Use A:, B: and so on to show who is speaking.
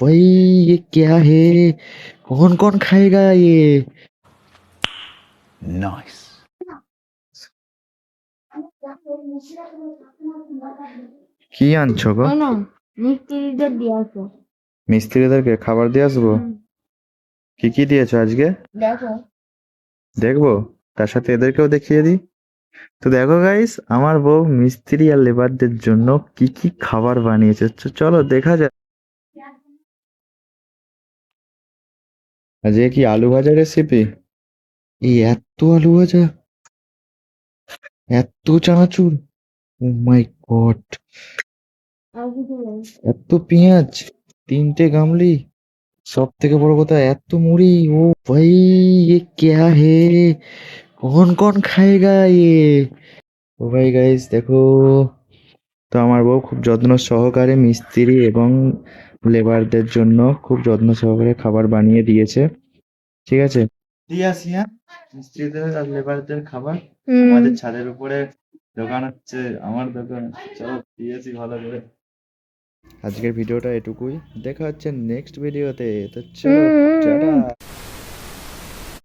A: भाई ये क्या है कौन कौन खाएगा ये
B: Nice. কি আনছো গো
C: শোনো মিস্ত্রিদের দিয়ে আসো
B: মিস্ত্রিদেরকে খাবার দিয়ে আসবো
C: হুম,
B: কি কি দিয়েছো আজকে
C: দেখো
B: দেখবো তার সাথে এদেরকেও দেখিয়ে দিই তো দেখো গাইস আমার বউ মিস্ত্রি আর লেবারদের জন্য কি কি খাবার বানিয়েছে চ- চলো দেখা যাক আজকে কি আলু ভাজা রেসিপি
A: এই এত আলু ভাজা। এত চানাচুর। ও মাই গড এত পেঁয়াজ, তিনটে গামলি সব থেকে বড় কথা এত মুড়ি। ও ভাই, এ ক্যা হে? কন কন খায় এ?
B: ও ভাই গাইস দেখো, তো আমার বউ খুব যত্ন সহকারে মিস্ত্রি এবং লেবারদের জন্য খুব যত্ন সহকারে খাবার বানিয়ে দিয়েছে। ঠিক আছে? দিয়ে আসি হ্যাঁ? মিস্ত্রিদের আর লেবারদের খাবার। আমাদের ছাদের উপরে দোকান হচ্ছে আমার দোকান। চলো দিয়েছি ভালো করে। আজকের ভিডিওটা এটুকুই। দেখা হচ্ছে নেক্সট ভিডিওতে তো। চলো টাটা।